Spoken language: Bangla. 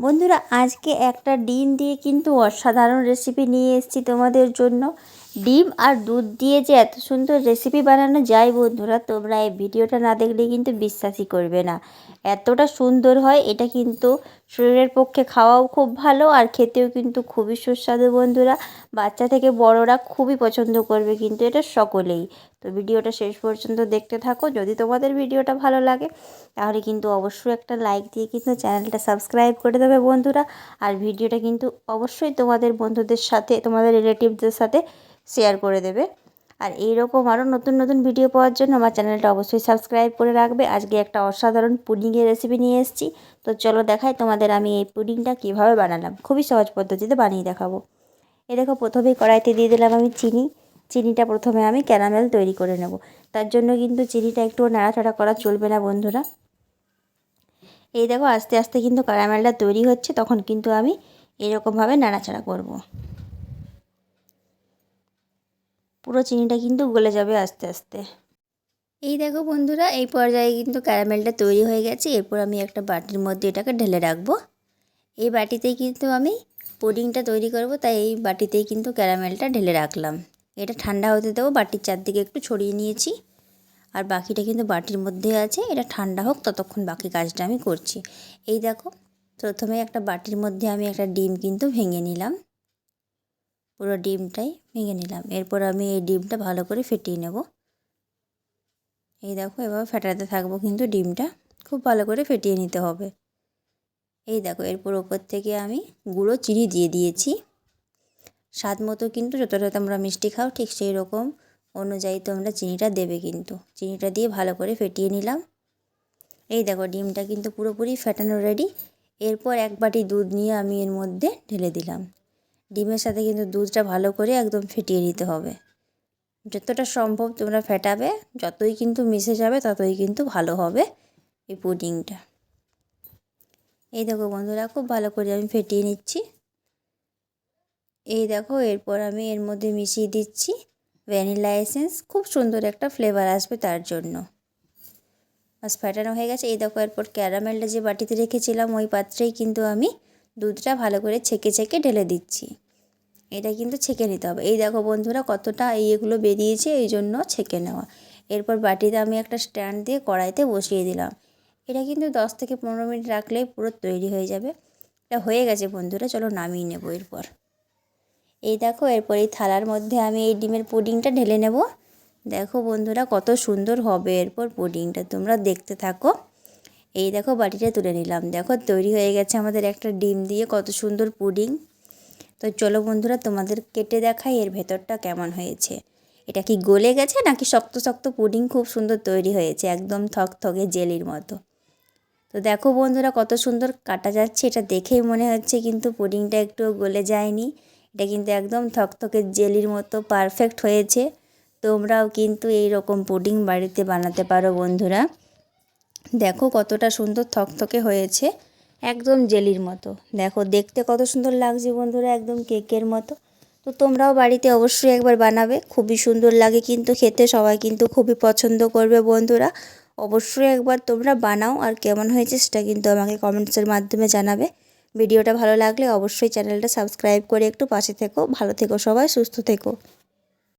বন্ধুরা আজকে একটা ডিম দিয়ে কিন্তু অসাধারণ রেসিপি নিয়ে এসেছি তোমাদের জন্য। ডিম আর দুধ দিয়ে যে এত সুন্দর রেসিপি বানানো যায় বন্ধুরা, তোমরা এই ভিডিওটা না দেখলে কিন্তু বিশ্বাসই করবে না। এতটা সুন্দর হয়, এটা কিন্তু শরীরের পক্ষে খাওয়াও খুব ভালো আর খেতেও কিন্তু খুবই সুস্বাদু বন্ধুরা। বাচ্চা থেকে বড়রা খুবই পছন্দ করবে কিন্তু এটা সকলেই। তো ভিডিওটা শেষ পর্যন্ত দেখতে থাকো, যদি তোমাদের ভিডিওটা ভালো লাগে, তাহলে কিন্তু অবশ্যই একটা লাইক দিয়ে কিন্তু চ্যানেলটা সাবস্ক্রাইব করে দেবে বন্ধুরা। আর ভিডিওটা কিন্তু অবশ্যই তোমাদের বন্ধুদের সাথে, তোমাদের রিলেটিভদের সাথে শেয়ার করে দেবে। আর এইরকম আরও নতুন নতুন ভিডিও পাওয়ার জন্য আমার চ্যানেলটা অবশ্যই সাবস্ক্রাইব করে রাখবে। আজকে একটা অসাধারণ পুডিংয়ের রেসিপি নিয়ে এসেছি। তো চলো দেখাই তোমাদের আমি এই পুডিংটা কীভাবে বানালাম। খুবই সহজ পদ্ধতিতে বানিয়ে দেখাবো। এ দেখো, প্রথমেই কড়াইতে দিয়ে দিলাম আমি চিনি। চিনিটা প্রথমে আমি ক্যারামেল তৈরি করে নেব। তার জন্য কিন্তু চিনিটা একটু নাড়াচাড়া করা চলবে না বন্ধুরা। এই দেখো, আস্তে আস্তে কিন্তু ক্যারামেলটা তৈরি হচ্ছে। তখন কিন্তু আমি এরকমভাবে নাড়াচাড়া করব। পুরো চিনিটা কিন্তু গলে যাবে আস্তে আস্তে। এই দেখো বন্ধুরা, এই পর্যায়ে কিন্তু ক্যারামেলটা তৈরি হয়ে গেছে। এরপর আমি একটা বাটির মধ্যে এটাকে ঢেলে রাখব। এই বাটিতেই কিন্তু আমি পুডিংটা তৈরি করব, তাই এই বাটিতেই কিন্তু ক্যারামেলটা ঢেলে রাখলাম। এটা ঠান্ডা হতে দেবো, বাটির চারদিকে একটু ছড়িয়ে নিয়েছি। আর বাকিটা কিন্তু বাটির মধ্যে আছে, এটা ঠান্ডা হোক, ততক্ষণ বাকি কাজটা আমি করছি। এই দেখো, প্রথমে একটা বাটির মধ্যে আমি একটা ডিম কিন্তু ভেঙে নিলাম। পুরো ডিমটাই ভেঙে নিলাম। এরপর আমি এই ডিমটা ভালো করে ফেটিয়ে নেব। এই দেখো এবার ফেটাতে থাকব কিন্তু ডিমটা। খুব ভালো করে ফেটিয়ে নিতে হবে। এই দেখো, এরপর ওপর থেকে আমি গুঁড়ো চিনি দিয়ে দিয়েছি। স্বাদ মতো কিন্তু যতটা তোমরা মিষ্টি খাও, ঠিক সেই রকম অনুযায়ী তোমরা চিনিটা দেবে কিন্তু। চিনিটা দিয়ে ভালো করে ফেটিয়ে নিলাম। এই দেখো, ডিমটা কিন্তু পুরোপুরি ফেটানো রেডি এরপর এক বাটি দুধ নিয়ে আমি এর মধ্যে ঢেলে দিলাম। ডিমের সাথে কিন্তু দুধটা ভালো করে একদম ফেটিয়ে নিতে হবে। যতটা সম্ভব তোমরা ফেটাবে, যতই কিন্তু মিশে যাবে, ততই কিন্তু ভালো হবে এই পুডিংটা। এই দেখো বন্ধুরা, খুব ভালো করে আমি ফেটিয়ে নিচ্ছি। এই দেখো, এরপর আমি এর মধ্যে মিশিয়ে দিচ্ছি ভ্যানিলা এসেন্স। খুব সুন্দর একটা ফ্লেভার আসবে তার জন্য। বাস, ফেটানো হয়ে গেছে। এই দেখো, এরপর ক্যারামেলটা যে বাটিতে রেখেছিলাম, ওই পাত্রেই কিন্তু আমি দুধটা ভালো করে ছেঁকে ছেঁকে ঢেলে দিচ্ছি। এটা কিন্তু ছেঁকে নিতে হবে। এই দেখো বন্ধুরা কতটা এগুলো বেরিয়েছে, এই জন্য ছেঁকে নেওয়া। এরপর বাটিতে আমি একটা স্ট্যান্ড দিয়ে কড়াইতে বসিয়ে দিলাম। এটা কিন্তু দশ থেকে পনেরো মিনিট রাখলেই পুরো তৈরি হয়ে যাবে। এটা হয়ে গেছে বন্ধুরা, চলো নামিয়ে নেব এরপর। এই দেখো এরপর এই থালার মধ্যে আমি এই ডিমের পুডিংটা ঢেলে নেব। দেখো বন্ধুরা কত সুন্দর হবে এরপর পুডিংটা, তোমরা দেখতে থাকো। এই দেখো বাটিটা তুলে নিলাম। দেখো তৈরি হয়ে গেছে আমাদের একটা ডিম দিয়ে কত সুন্দর পুডিং। তো চলো বন্ধুরা তোমাদের কেটে দেখাই এর ভেতরটা কেমন হয়েছে। এটা কি গলে গেছে নাকি শক্ত শক্ত পুডিং খুব সুন্দর তৈরি হয়েছে, একদম থকথকে জেলির মতো। তো দেখো বন্ধুরা কত সুন্দর কাটা যাচ্ছে, এটা দেখেই মনে হচ্ছে কিন্তু পুডিংটা একটু গলে যায়নি। এটা কিন্তু একদম থকথকে জেলির মতো পারফেক্ট হয়েছে। তোমরাও কিন্তু এই রকম পুডিং বাড়িতে বানাতে পারো বন্ধুরা। দেখো কতটা সুন্দর থকথকে হয়েছে, একদম জেলির মতো। দেখো দেখতে কত সুন্দর লাগছে বন্ধুরা, একদম কেকের মতো। তো তোমরাও বাড়িতে অবশ্যই একবার বানাবে, খুবই সুন্দর লাগে কিন্তু খেতে, সবাই কিন্তু খুবই পছন্দ করবে বন্ধুরা। অবশ্যই একবার তোমরা বানাও আর কেমন হয়েছে সেটা কিন্তু আমাকে কমেন্টসের মাধ্যমে জানাবে। ভিডিওটা ভালো লাগলে অবশ্যই চ্যানেলটা সাবস্ক্রাইব করে একটু পাশে থেকো, ভালো থেকো সবাই, সুস্থ থেকো।